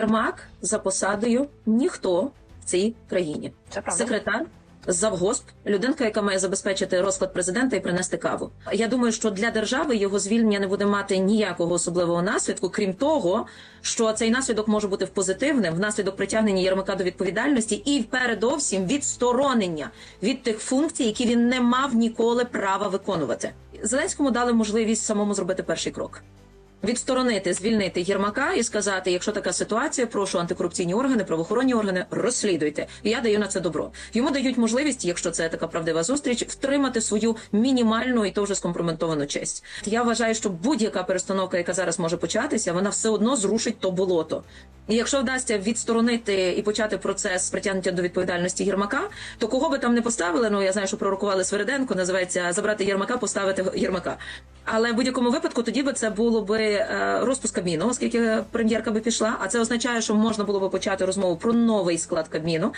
Єрмак за посадою ніхто в цій країні. Це правда. Секретар. Завгосп, людинка, яка має забезпечити розклад президента і принести каву. Я думаю, що для держави його звільнення не буде мати ніякого особливого наслідку, крім того, що цей наслідок може бути позитивним внаслідок притягнення Єрмака до відповідальності і передовсім відсторонення від тих функцій, які він не мав ніколи права виконувати. Зеленському дали можливість самому зробити перший крок. Відсторонити, звільнити Єрмака і сказати, якщо така ситуація, прошу антикорупційні органи, правоохоронні органи, розслідуйте. Я даю на це добро. Йому дають можливість, якщо це така правдива зустріч, втримати свою мінімальну і теж скомпрометовану честь. Я вважаю, що будь-яка перестановка, яка зараз може початися, вона все одно зрушить то болото. Якщо вдасться відсторонити і почати процес притягнення до відповідальності Єрмака, то кого би там не поставили, ну я знаю, що пророкували Свериденко, називається забрати Єрмака, поставити Єрмака. Але в будь-якому випадку тоді би це було би е, розпуск Кабміну, оскільки прем'єрка би пішла. А це означає, що можна було би почати розмову про новий склад Кабміну.